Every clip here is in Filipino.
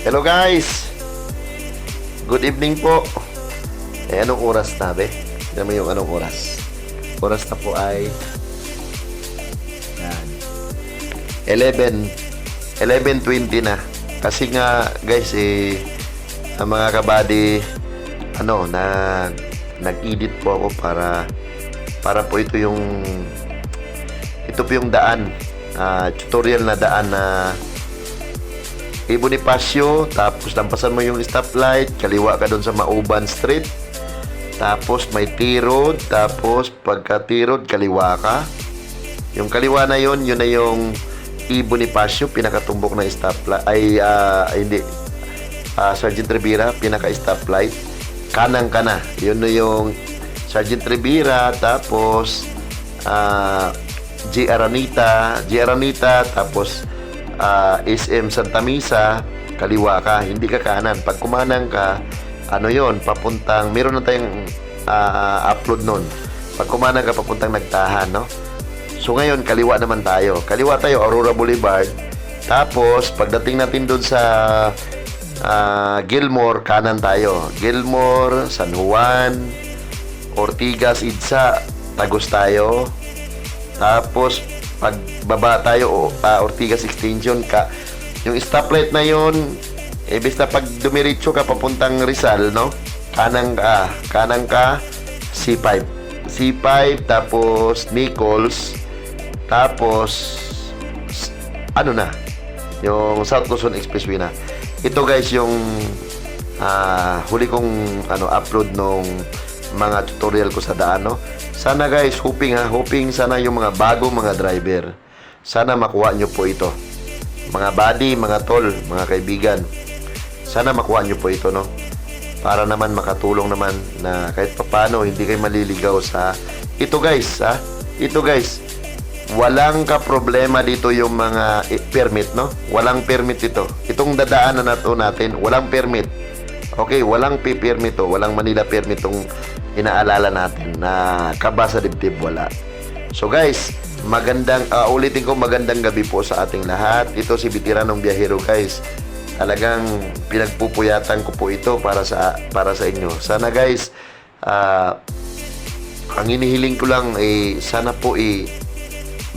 Hello guys! Good evening po. Eh, anong oras na, be? Tignan mo yung anong oras. Oras na po ay... Yan. 11. 11.20 na. Kasi nga, guys, eh, ang mga kabady, ano, na nag-edit po ako para para po ito yung ito po yung daan ah, tutorial na daan na kay Bonifacio, tapos lampasan mo yung stoplight, kaliwa ka doon sa Mauban Street, tapos may T-road, tapos pagka T-road, kaliwa ka. Yung kaliwa na yon yun na yung E. Bonifacio, pinakatumbok na stoplight, ay, ah, hindi, ah, Sergeant Rivera, pinaka-stoplight. Kanang ka na. Yun na yung Sergeant Rivera, tapos ah, G. Aranita, G. Aranita, tapos ah, SM Santa Misa, kaliwa ka, hindi ka kanan. Pag kumanang ka, ano yon papuntang, meron na tayong ah, upload nun. Pag kumanang ka, papuntang nagtahan, no? So ngayon, kaliwa naman tayo. Kaliwa tayo, Aurora Boulevard. Tapos, pagdating natin doon sa ah, Gilmore, kanan tayo. Gilmore, San Juan, Ortigas, Idsa, Tagos tayo. Tapos, pagbaba tayo, o ah, Ortigas Extension, ka, yung stoplight na yun, eh, basta pag dumiretso ka papuntang Rizal, no? Kanang ka, kanang ka, C5. C5, tapos Nichols, tapos, ano na, yung South Luzon Expressway na. Ito guys, yung ah, huli kong ano, upload nung mga tutorial ko sa daan, no? Sana guys, hoping ha, hoping sana yung mga bagong mga driver, sana makuha nyo po ito. Mga buddy, mga tol, mga kaibigan, sana makuha nyo po ito, no? Para naman makatulong naman na kahit papano hindi kayo maliligaw sa ito guys, ha? Ito guys, walang ka problema dito yung mga permit, no? Walang permit ito. Itong dadaanan na to natin, walang permit. Okay, walang P-permit to, walang Manila permit tong inaalala natin na kaba sa dibdib wala. So guys, magandang ah, ulitin ko magandang gabi po sa ating lahat. Ito si Bitiranong Biyahero guys. Talagang pinagpupuyatan ko po ito para sa para sa inyo. Sana guys, ah, ang inihiling ko lang eh sana po eh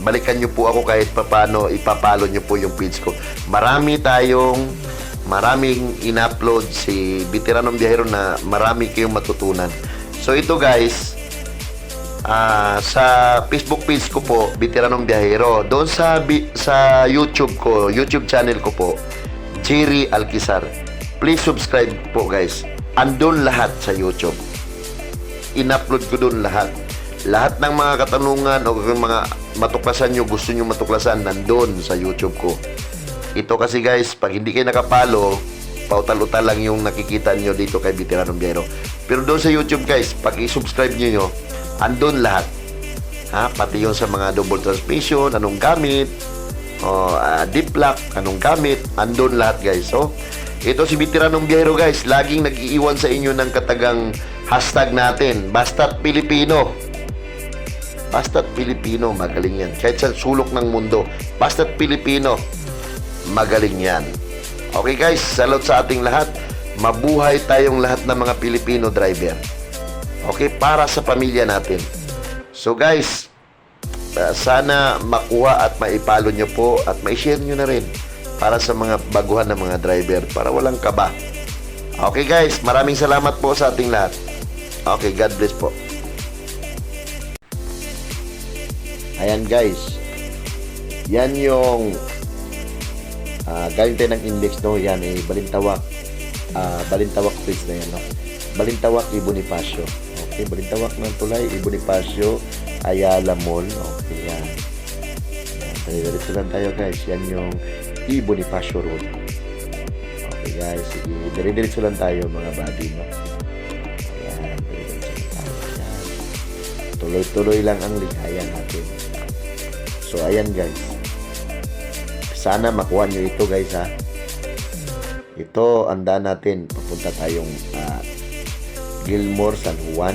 balikan nyo po ako kahit papano ipapalo nyo po yung page ko. Marami tayong maraming in-upload si Veteranong Biyahero na marami kayong matutunan. So ito guys, ah, sa Facebook page ko po, Veteranong Biyahero. Doon sa sa YouTube ko, YouTube channel ko po, Jerry Alkisar. Please subscribe po guys. Andun lahat sa YouTube in-upload ko doon lahat. Lahat ng mga katanungan o mga matuklasan nyo, gusto nyo matuklasan, nandun sa YouTube ko. Ito kasi guys, pag hindi kayo nakapalo, pautal-utal lang yung nakikita nyo dito kay Veteranong Biyero. Pero doon sa YouTube guys, pag i-subscribe nyo nyo, andun lahat. Ha? Pati yung sa mga double transmission, anong gamit, o ah, deep lock, anong gamit, andun lahat guys. So, ito si Veteranong Biyero guys, laging nag-iiwan sa inyo ng katagang hashtag natin, Basta't Pilipino. Basta't Pilipino, magaling yan. Kahit sa sulok ng mundo, Basta't Pilipino, magaling yan. Okay guys, salot sa ating lahat. Mabuhay tayong lahat ng mga Pilipino driver. Okay, para sa pamilya natin. So guys, uh, sana makuha at maipalo nyo po at ma-share nyo na rin para sa mga baguhan ng mga driver para walang kaba. Okay guys, maraming salamat po sa ating lahat. Okay, God bless po. Ayan guys. Yan yung ah galing tayo ng index no. Yan eh Balintawak. Ah Balintawak bridge na yan no. Balintawak I Bonifacio. Okay, Balintawak ng tulay I Bonifacio Ayala Mall. Okay, yan. Yan, diretso lang tayo guys. Yan yung I Bonifacio Road. Okay guys, sige. Dire-diretso lang tayo mga buddy no. Ayan, dire-diretso tayo. Tuloy-tuloy lang ang ligaya natin. So, ayan guys. Sana makuha nyo ito guys ha. Ito, ang daan natin. Papunta tayong ah, Gilmore, San Juan.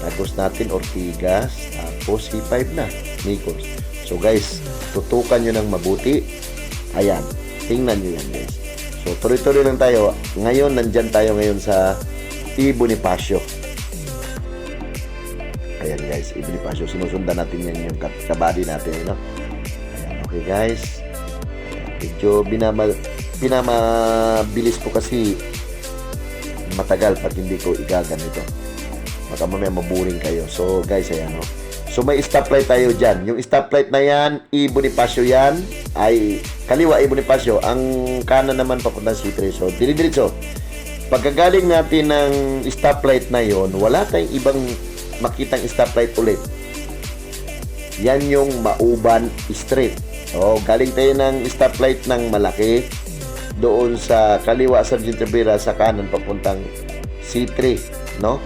Tagos natin Ortigas. Tapos C5 na. Nichols. So guys, tutukan nyo ng mabuti. Ayan. Tingnan nyo yan guys. So, tuloy-tuloy lang tayo. Ngayon, nandyan tayo ngayon sa I. Bonifacio. Ayan guys, I. Bonifacio. Sinusundan natin yan yung kabady natin. You know? Ayan, okay guys. Medyo binama, pinamabilis ko kasi matagal pag hindi ko igaganito. Baka mamaya maburing kayo. So guys, ayan o. So may stoplight tayo dyan. Yung stoplight na yan, I. Bonifacio yan, ay kaliwa I. Bonifacio. Ang kanan naman papunta C3. So, dinidiretso. Pagkagaling natin ng stoplight na yon, wala tayong ibang makitang stoplight ulit. Yan yung Mauban Street. O, galing tayo ng stoplight ng malaki doon sa kaliwa Sargent Rivera sa kanan papuntang C3, no?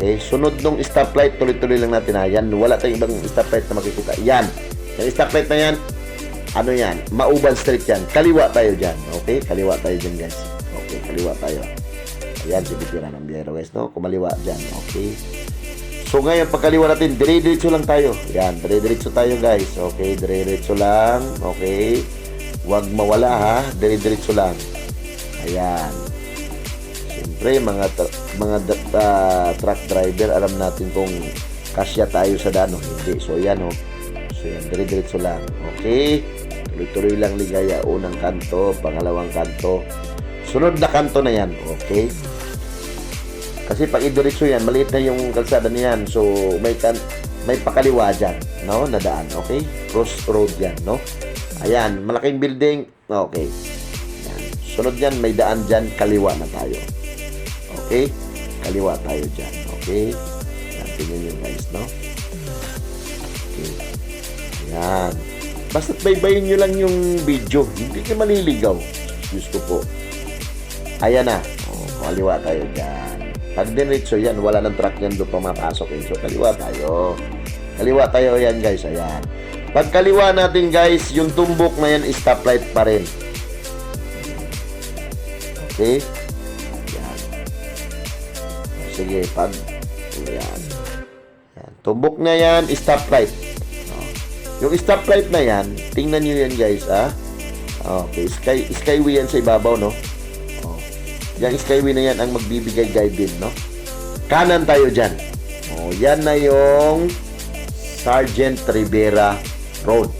Okay, sunod nung stoplight, tuloy-tuloy lang natin ha. Yan, wala tayong ibang stoplight na makikita. Yan. Yung stoplight na yan, ano yan? Mauban Street yan. Kaliwa tayo dyan. Okay? Kaliwa tayo dyan, guys. Okay, kaliwa tayo. Ayan, si Bitira ng Biyero, guys, no? Kumaliwa dyan. Okay? So, ngayon, pagkaliwa natin, dire-diretso lang tayo. Yan, dire-diretso tayo, guys. Okay, dire-diretso lang. Okay? Huwag mawala, ha? Dire-diretso lang. Ayan. Siyempre, mga mga ah, truck driver, alam natin kung kasya tayo sa daan o hindi. So, yan, oh. So, yan, dire-diretso lang. Okay? Tuloy-tuloy lang ligaya. Unang kanto, pangalawang kanto. Sunod na kanto na yan. Okay? Kasi pag idiretso yan, maliit na yung kalsada niyan. So, may kan may pakaliwa dyan, no? Na daan, okay? Cross road yan, no? Ayan, malaking building. Okay. Yan. Sunod yan, may daan dyan, kaliwa na tayo. Okay? Kaliwa tayo dyan, okay? Yan, tingnan nyo guys, no? Okay. Yan. Basta't baybayin nyo lang yung video. Hindi kayo maliligaw. Diyos ko po. Ayan na. O, kaliwa tayo dyan. Pag diretso yan, wala ng truck yan doon pumapasok eh. So, kaliwa tayo. Kaliwa tayo yan, guys. Ayan. Pag kaliwa natin, guys, yung tumbok na yan, stoplight pa rin. Okay? Yan. Sige, pag... Yan. Yan. Tumbok na yan, stoplight. O. Yung stoplight na yan, tingnan nyo yan, guys, ah. Okay, sky, skyway yan sa ibabaw, no? Yung skyway na yan ang magbibigay guide no? Kanan tayo dyan. Oh, yan na yung Sergeant Rivera Road.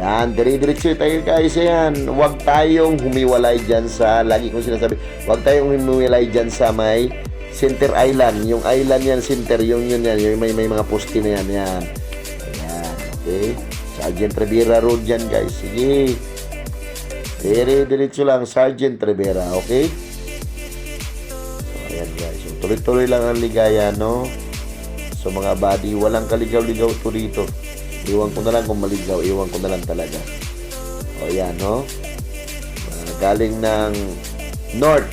Yan, dire-diretso tayo guys. Yan, huwag tayong humiwalay dyan sa, lagi kong sinasabi, huwag tayong humiwalay dyan sa may Center Island. Yung island yan, center, yung yun yan, yung may, may mga poste na yan, yan. Ayan, okay. Sergeant Rivera Road yan guys. Sige. Dire-diretso lang, Sergeant Rivera, okay? So, ayan guys. So, tuloy-tuloy lang ang ligaya, no? So, mga buddy, walang kaligaw-ligaw to dito. Iwan ko na lang kung maligaw. Iwan ko na lang talaga. O, yan, no? Ah, galing ng North.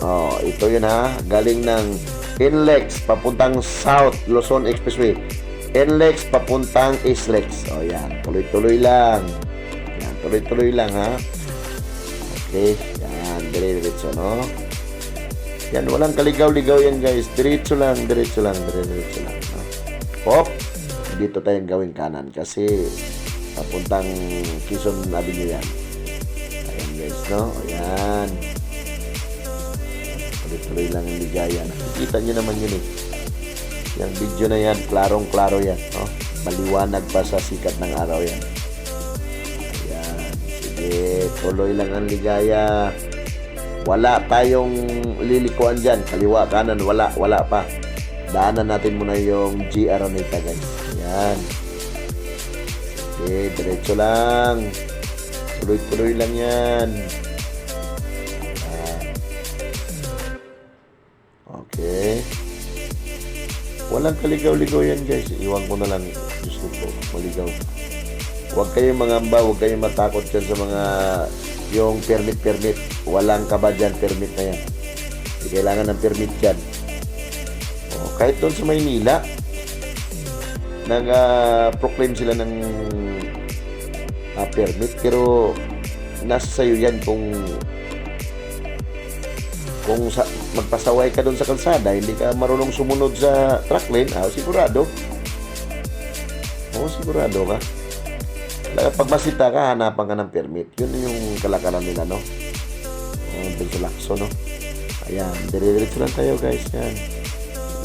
Oh, ito yun ha. Galing ng Inlex, papuntang South, Luzon Expressway. Inlex, papuntang Islex. O, yan. Tuloy-tuloy lang. Yan, tuloy-tuloy lang ha. Okay, yan, dire-diretso, no? Yan, walang kaligaw-ligaw yan, guys. Diretso lang, diretso lang, diretso lang, no? Hop! Dito tayong gawing kanan kasi papuntang Quezon Avenue yan. Ayan, guys, no? Ayan. Tuloy-tuloy lang ang ligaya. Nakikita nyo naman yun, eh. Yung video na yan, klarong-klaro yan, no? Maliwanag pa sa sikat ng araw yan. Sige, tuloy lang ang ligaya. Wala tayong lilikuan dyan. Kaliwa, kanan, wala, wala pa. Daanan natin muna yung GR Onita, guys. Ayan. Sige, diretso lang. Tuloy-tuloy lang yan. Ayan. Okay. Walang kaligaw-ligaw yan, guys. Iwan ko na lang. Diyos ko maligaw. Huwag kayong mangamba, huwag kayong matakot dyan sa mga yung permit-permit. Walang kaba dyan, permit na yan. Hindi kailangan ng permit dyan. O, kahit doon sa Maynila, nag-proclaim sila ng ah, permit, pero nasa sayo yan kung kung sa, magpasaway ka doon sa kalsada, hindi ka marunong sumunod sa truck lane, ah, sigurado. Oo, sigurado ka. Pag masita ka, hanapan ka ng permit. Yun yung kalakaran nila, no? Ang uh, sa lakso, no? Ayan, dire-diretso lang tayo, guys. Yan.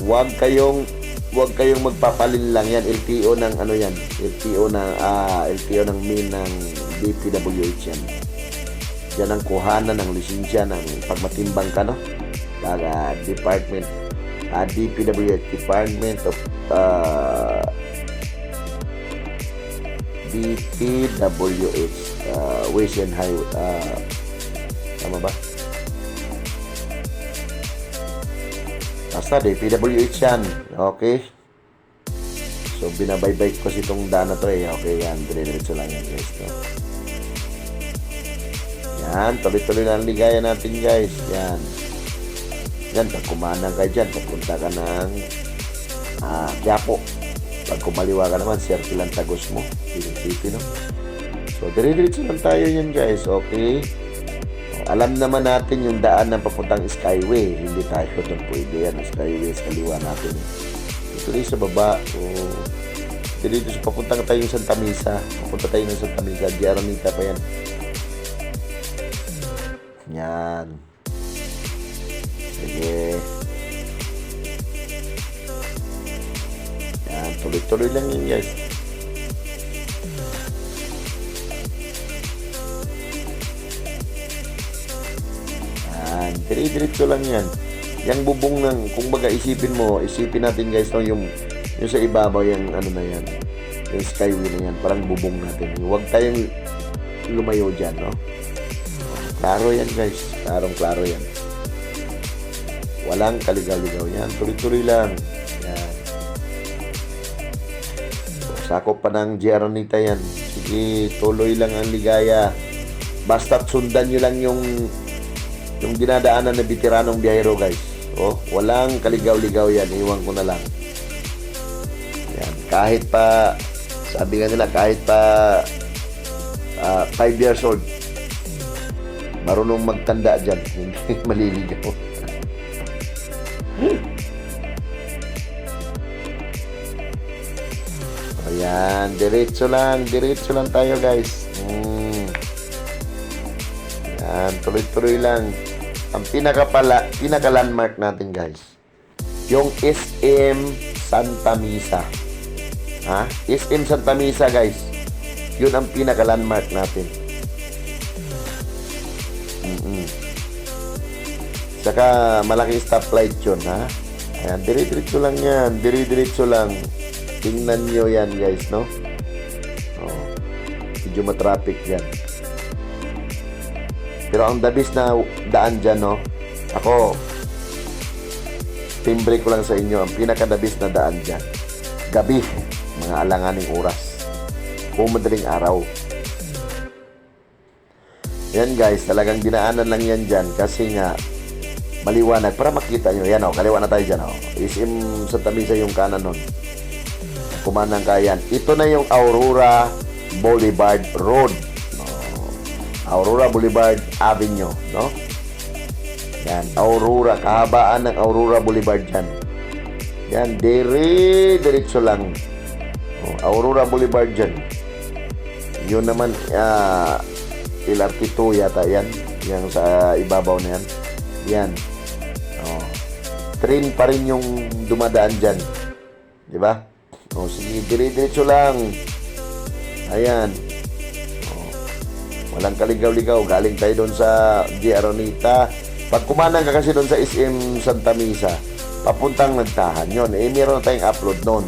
Huwag kayong huwag kayong magpapalin lang yan. LTO ng ano yan? LTO ng ah, LTO ng main ng DPWH yan. Yan ang kuhanan ng lisensya ng pagmatimbang ka, no? Para department ah, DPWH Department of uh, DPWH uh, Ways and Highway uh, tama ba? Basta DPWH yan. Okay. So binabaybay ko kasi itong daan na to eh. Okay yan. Dire-diretso lang yan guys no? yan. Tuloy-tuloy na ang ligaya natin guys. Yan. Yan pag kumanang ka dyan. Papunta ka ng ah, Quiapo pag kumaliwa ka naman, circle lang tagos mo. Piling City, no? So, dire-diretso lang tayo yan, guys. Okay? Alam naman natin yung daan ng papuntang Skyway. Hindi tayo doon pwede yan. Skyway sa kaliwa natin. Ito rin sa baba. So, dito sa papuntang tayo sa Santa Misa. Papunta tayo ng Santa Misa. Diaronita pa yan. Yan. Sige. Tuloy-tuloy lang yun guys. Yan, dire-diretso lang yan. Yang bubong ng, kung baga isipin mo, isipin natin guys, no, yung, yung sa ibabaw, yung ano na yan, yung skyway na yan, parang bubong natin. Huwag tayong lumayo dyan, no? Klaro yan guys, klarong klaro yan. Walang kaligaw-ligaw yan, tuloy-tuloy lang. Sakop pa ng Geronita yan. Sige, tuloy lang ang ligaya. Basta't sundan nyo lang yung yung dinadaanan na bitiranong biyahero, guys. Oh, walang kaligaw-ligaw yan. Iwan ko na lang. Yan. Kahit pa, sabi nga nila, kahit pa 5 years old, marunong magtanda dyan. Maliligaw. Ayan, diretso lang, diretso lang tayo guys. Hmm. Ayan, tuloy-tuloy lang. Ang pinakapala, pinaka-landmark natin guys. Yung SM Santa Misa. Ha? SM Santa Misa guys. Yun ang pinaka-landmark natin. Mm-mm. Saka malaking stoplight yun, ha? Ayan, dire-diretso lang yan. Dire-diretso lang. Tingnan nyo yan, guys, no? Oh, medyo matraffic yan. Pero ang dabis na daan dyan, no? Ako, timbre ko lang sa inyo, ang pinakadabis na daan dyan. Gabi, mga alanganing oras. O madaling araw. Yan guys, talagang dinaanan lang yan dyan kasi nga maliwanag para makita nyo. Yan o, kaliwa na tayo dyan o. Isim Santa Misa yung kanan nun. Kumanang ka yan. Ito na yung Aurora Boulevard Road. No. Aurora Boulevard Avenue. No? Yan, Aurora. Kahabaan ng Aurora Boulevard yan. Yan, dire, diretso lang. Oh, Aurora Boulevard dyan. Yun naman, ah, LRT2 yata yan. Yung sa ibabaw na yan. Yan. Oh. Train pa rin yung dumadaan dyan. Di ba? O, sige, dire-diretso lang. Ayan. Oh. Walang kaligaw-ligaw. Galing tayo doon sa Giaronita. Pag kumanang ka kasi doon sa SM Santa Misa, papuntang nagtahan yon Eh, meron na tayong upload noon.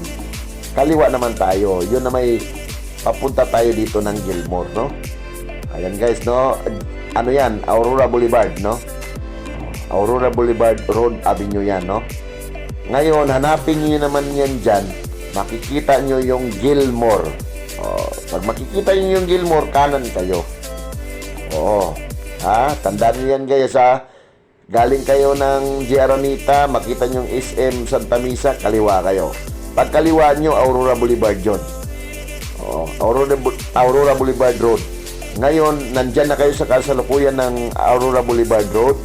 Kaliwa naman tayo. Yun na may papunta tayo dito ng Gilmore, no? Ayan guys, no? Ano yan? Aurora Boulevard, no? Aurora Boulevard Road Avenue yan, no? Ngayon, hanapin niyo naman yan dyan. Makikita nyo yung Gilmore. Oh, pag makikita niyo yung Gilmore, kanan kayo. Oo. Ha? Tandaan niyo yan guys, ha? Galing kayo ng Giaronita, makita nyo yung SM Santa Misa, kaliwa kayo. Pag kaliwa nyo, Aurora Boulevard yun. Oo. Aurora, Bu- Aurora Boulevard Road. Ngayon, nandyan na kayo sa kasalukuyan ng Aurora Boulevard Road.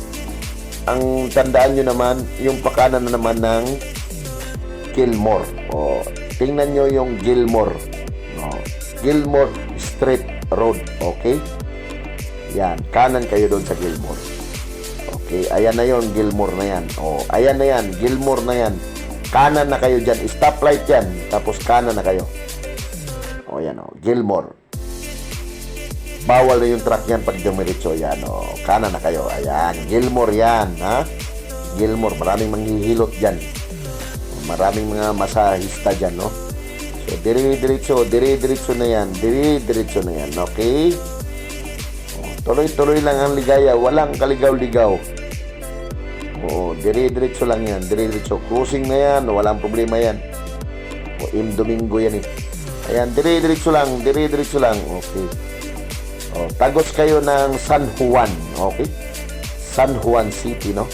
Ang tandaan nyo naman, yung pakanan na naman ng Gilmore. O, tingnan nyo yung Gilmore. O, Gilmore Street. Road. Okay? Yan. Kanan kayo doon sa Gilmore. Okay, ayan na yon Gilmore na yan. O, ayan na yan, Gilmore na yan. Kanan na kayo dyan. Stoplight yan. Tapos kanan na kayo. O, yan o. Gilmore. Bawal na yung truck yan pag dumiretso. Yan o. Kanan na kayo. Ayan. Gilmore yan. Ha? Gilmore. Maraming manghihilot dyan. Maraming mga masahista dyan, no? So, dire-diretso. Dire-diretso na yan. Dire-diretso na yan. Okay? O, Tuloy-tuloy lang ang ligaya. Walang kaligaw-ligaw. Oo, dire-diretso lang yan. Dire-diretso. Cruising na yan. Walang problema yan. O, im Domingo yan eh. Ayan, dire-diretso lang. Dire-diretso lang. Okay. O, tagos kayo ng San Juan. Okay? San Juan City, no?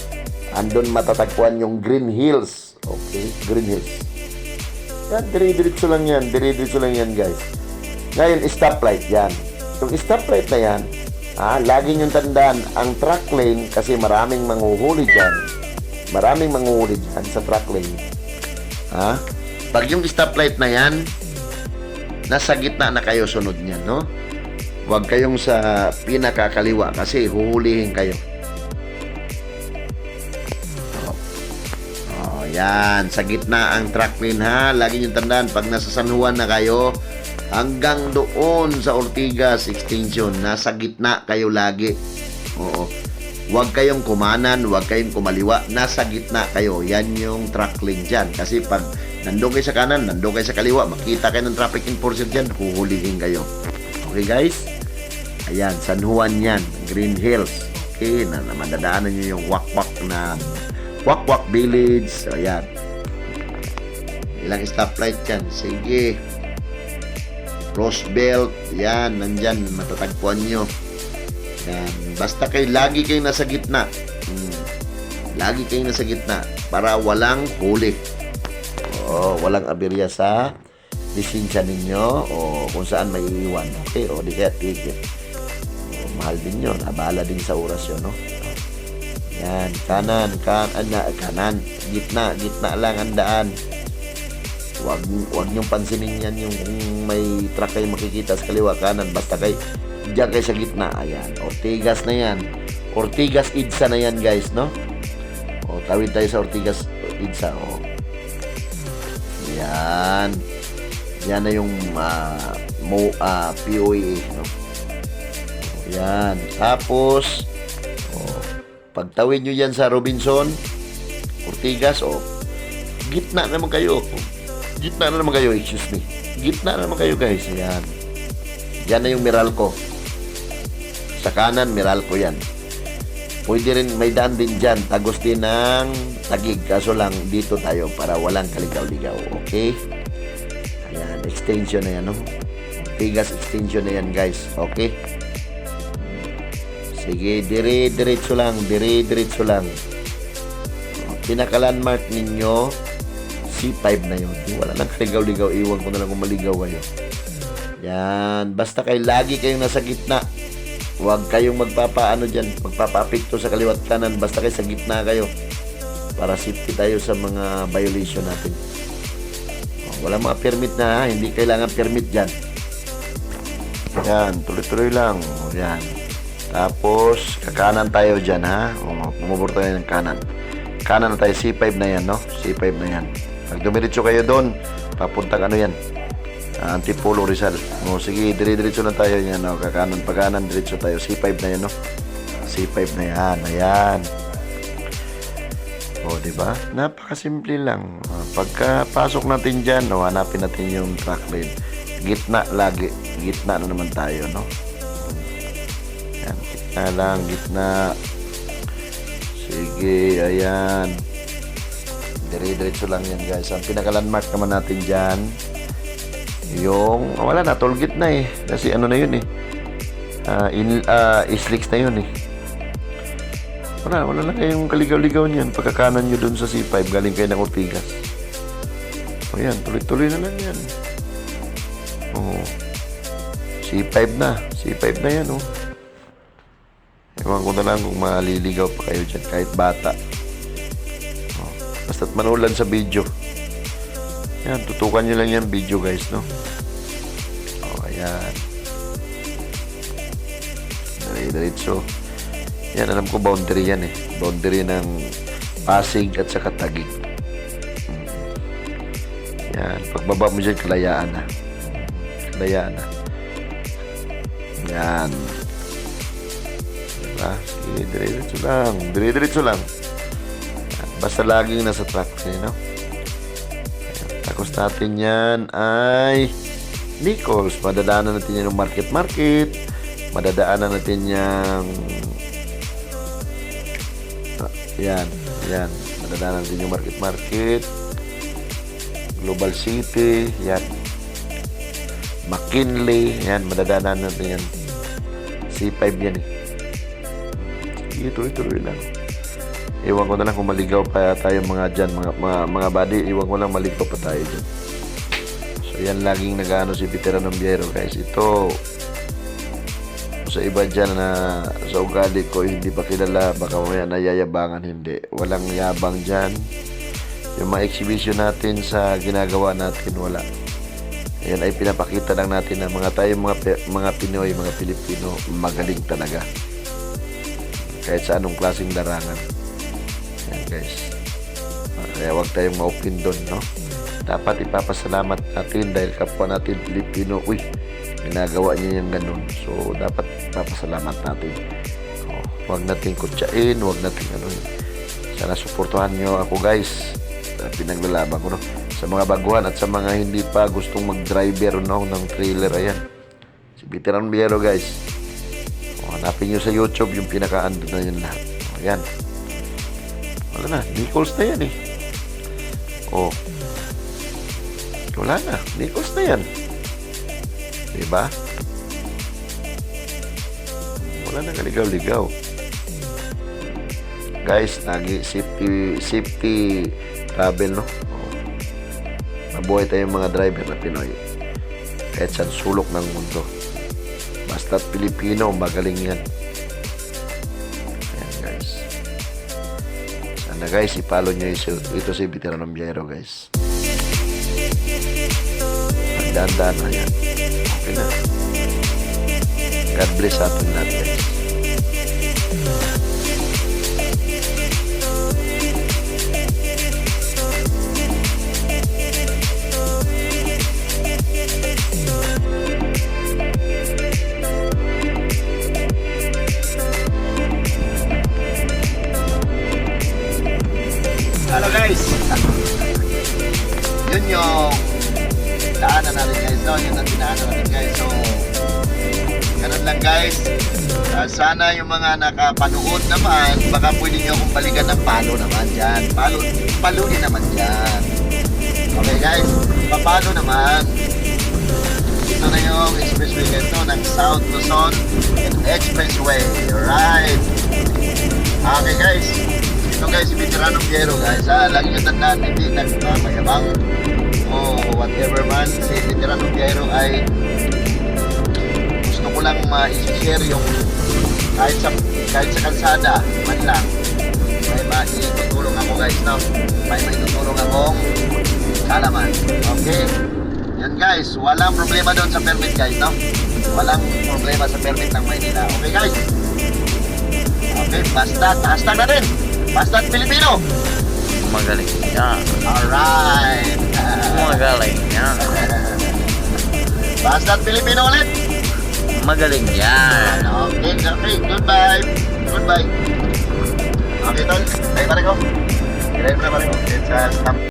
Andun matatagpuan yung Green Hills. Okay? Green Hills. Yan, dire-diretso lang yan. Dire-diretso lang yan, guys. Ngayon, stoplight yan. Yung stoplight na yan, ah, lagi niyong tandaan, ang truck lane, kasi maraming manguhuli dyan. Maraming manguhuli dyan sa truck lane. Ha? Pag yung stoplight na yan, nasa gitna na kayo sunod niyan, no? Huwag kayong sa pinakakaliwa kasi huhulihin kayo. Yan. Sa gitna ang truck lane ha. Lagi niyong tandaan, pag nasa San Juan na kayo, hanggang doon sa Ortigas Extension, nasa gitna kayo lagi. Oo. Huwag kayong kumanan, huwag kayong kumaliwa. Nasa gitna kayo. Yan yung truck lane dyan. Kasi pag nandun kayo sa kanan, nandun kayo sa kaliwa, makita kayo ng traffic enforcer dyan, huhulihin kayo. Okay guys? Ayan, San Juan yan. Green Hills. Okay, na, na madadaanan nyo yung wakwak na wakwak village. Ayan. Ilang stoplight yan. Sige. Roosevelt. Yan, nandyan. Matatagpuan nyo. Yan. Basta kayo, lagi kayo nasa gitna. Hmm. Lagi kayo nasa gitna. Para walang huli. Oo, walang aberya sa lisensya ninyo o kung saan may iwan. Okay, o di kaya tigil. O, mahal din yun. Abala din sa oras yun, no? Yan, kanan, kan, na, kanan, gitna, gitna lang ang daan. Huwag, huwag niyong pansinin yan yung kung may truck kayo makikita sa kaliwa, kanan, basta kay diyan kayo sa gitna. Ayan, Ortigas na yan. Ortigas Idsa na yan, guys, no? O, tawid tayo sa Ortigas Idsa, o. Yan. Yan na yung ah, mo, ah, POA, no? Yan. Tapos, pagtawid nyo yan sa Robinson, Ortigas, oh, gitna naman kayo. Gitna na naman kayo, excuse me. Gitna na naman kayo, guys. Yan. Yan na yung Meralco. Sa kanan, Meralco yan. Pwede rin, may daan din dyan. Tagos din ng tagig. Kaso lang, dito tayo para walang kaligaw-ligaw. Okay? Ayan, extension na yan, no? Tigas extension na yan, guys. Okay? Sige, dire-diretso lang, dire-diretso lang. Pinaka-landmark ninyo, C5 na yun. Wala lang kaligaw-ligaw. Iwan ko na lang kung maligaw kayo. Yan. Basta kayo, lagi kayong nasa gitna. Huwag kayong magpapaano dyan, magpapapikto sa kaliwat kanan. Basta kayo sa gitna kayo. Para safety tayo sa mga violation natin. Oh, Wala mga permit na. Hindi kailangan permit dyan. Yan, tuloy-tuloy lang. Yan. Tapos, kakanan tayo dyan, ha? O, pumubor tayo ng kanan. Kanan na tayo, C5 na yan, no? C5 na yan. Pag dumiretso kayo doon, papuntang ano yan? Ah, Antipolo Rizal. O, sige, dire-diretso na tayo yan, no? Kakanan, pagkanan, diretso tayo. C5 na yan, no? C5 na yan, ayan. O, di ba? Napakasimple lang. Ah, pagkapasok natin dyan, no, hanapin natin yung track lane. Gitna lagi. Gitna na naman tayo, no? Gitna lang, gitna. Sige, ayan. Dire-diretso lang yan, guys. Ang pinaka-landmark naman natin dyan, yung, ah, wala na, toll gate na eh. Kasi ano na yun eh. Ah, in, ah, islicks na yun eh. Wala, wala lang kayong kaligaw-ligaw niyan. Pagkakanan nyo dun sa C5, galing kayo ng Ortigas. O yan, tuloy-tuloy na lang yan. Oo. C5 na. C5 na yan, oh. Ewan ko na lang kung maliligaw pa kayo dyan, kahit bata. Oh. Basta't manulan sa video. Yan, tutukan nyo lang yan video, guys, no? O, ayan. dire-diretso. Yan, alam ko boundary yan eh. Boundary ng Pasig at saka Taguig. Mm. Yan, pagbaba mo dyan, kalayaan na. Kalayaan na. Yan. Diba? Sige, dire-diretso lang. Dire-diretso lang. Basta laging nasa track kayo, no? Tapos natin yan ay Nichols. Madadaanan natin yan yung market-market. Madadaanan natin yung Ah, yan, yan. Madadaanan natin yung market-market. Global City, yan. McKinley, yan. Madadaanan natin yan. C5 yan eh. Sige, tuloy-tuloy lang. Iwan ko na lang kung maligaw pa tayo mga dyan, mga, mga, mga buddy. Iwan ko lang maligaw pa tayo dyan. So, yan laging nag-ano si Peter Biero guys. Ito, sa iba dyan na sa ugali ko hindi pa kilala baka mamaya nayayabangan hindi walang yabang dyan yung mga exhibition natin sa ginagawa natin wala yan ay pinapakita lang natin na mga tayo mga mga Pinoy mga Pilipino magaling talaga kahit sa anong klaseng larangan. Yan guys. Kaya huwag tayong ma-open doon no? Dapat ipapasalamat natin dahil kapwa natin Pilipino. Uy ginagawa niya yung ganun. So dapat ipapasalamat natin. Oh, huwag natin kutsain huwag natin ano sana suportuhan nyo ako guys pinaglalaban ko no? Sa mga baguhan at sa mga hindi pa gustong mag-driver no ng trailer. Ayan. Si Veteran Biero guys hanapin nyo sa YouTube yung pinaka-ando na yun lahat ayan wala na Nichols na yan eh oh wala na Nichols na yan Diba? Wala nang ligaw-ligaw. Guys, lagi safety safety travel no. Oh. Mabuhay tayong mga driver na Pinoy. Kahit sa sulok ng mundo. Basta't Pilipino, magaling yan. Ayan guys. Sana guys, ipalo nyo ito, si Veteran ng Biyero guys. Dahan-dahan na yan. Okay na. God bless sa ating lahat guys. Nakapanood naman, baka pwede nyo akong balikan ng palo naman dyan. Palo, paluin naman dyan. Okay guys, papalo naman. Ito na yung expressway ganito ng South Luzon Expressway. Alright. Okay guys, ito guys, si Veterano Piero guys. Ah, lagi nyo tandaan, hindi nagmamayabang o whatever man. Si Veterano Piero ay gusto ko lang ma-share yung kahit sa kahit sa kalsada man lang. May maitutulong ako guys no? May maitutulong akong kalaman okay. Yan guys. Walang problema doon sa permit guys no? Walang problema sa permit ng Maynila. Okay guys. Okay basta hashtag na rin basta Pilipino. Magaling niya. alright. Magaling niya. basta Pilipino ulit Magaling yan. Okay, okay. Goodbye. Goodbye. Okay, tol. Tayo pa rin ko. Na pa rin ko. Sa.